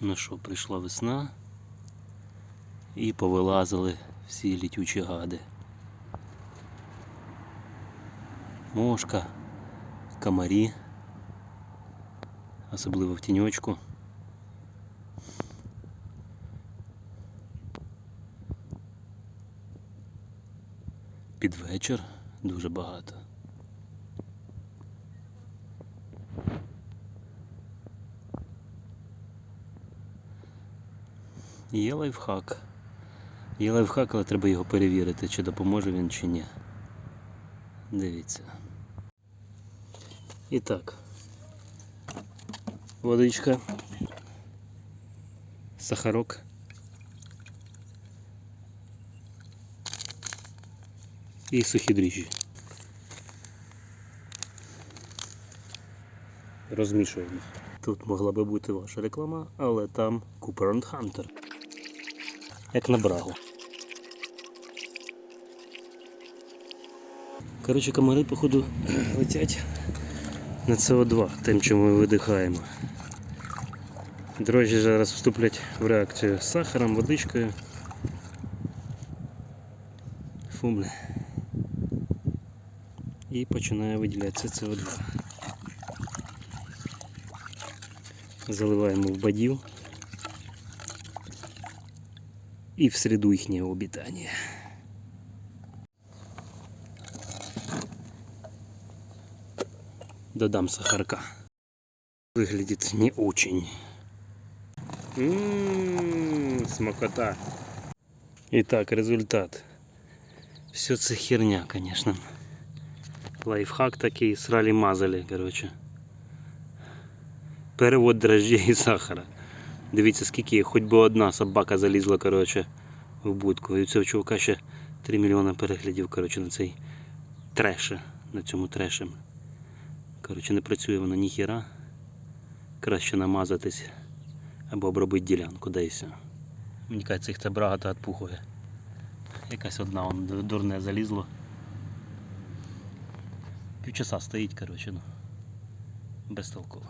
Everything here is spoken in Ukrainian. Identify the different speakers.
Speaker 1: Ну що, прийшла весна і повилазили всі літючі гади. Мошка, комарі, особливо в тіньочку. Під вечір дуже багато. Є лайфхак. Є лайфхак, але треба його перевірити, чи допоможе він чи ні. Дивіться. І так. Водичка. Сахарок. І сухі дріжджі. Розмішуємо. Тут могла би бути ваша реклама, але там Cooper Hunter. Як на брагу. Коротше, комари, походу, летять на СО2, тим, що ми видихаємо. Дрожжі зараз вступлять в реакцію з сахаром, водичкою. Фумле. І починає виділятися СО2. Заливаємо в бадів. И в среду ихнего обитания. Додам сахарка. Выглядит не очень. Ммм, смакота. Итак, результат. Все це херня, конечно. Лайфхак такий, срали мазали, короче. Перевод дрожжей і сахара. Дивіться, скільки хоч би одна собака залізла коротше, в будку. І у цього чувака ще 3 мільйони переглядів коротше, на цей треш, на цьому трешем. Коротше, не працює воно ніхіра. Краще намазатись або обробити ділянку, все. Мені кажеться, їх це брагато відпухує. Якась одна он дурне залізло. Півчаса стоїть, коротше, ну. Безтолково.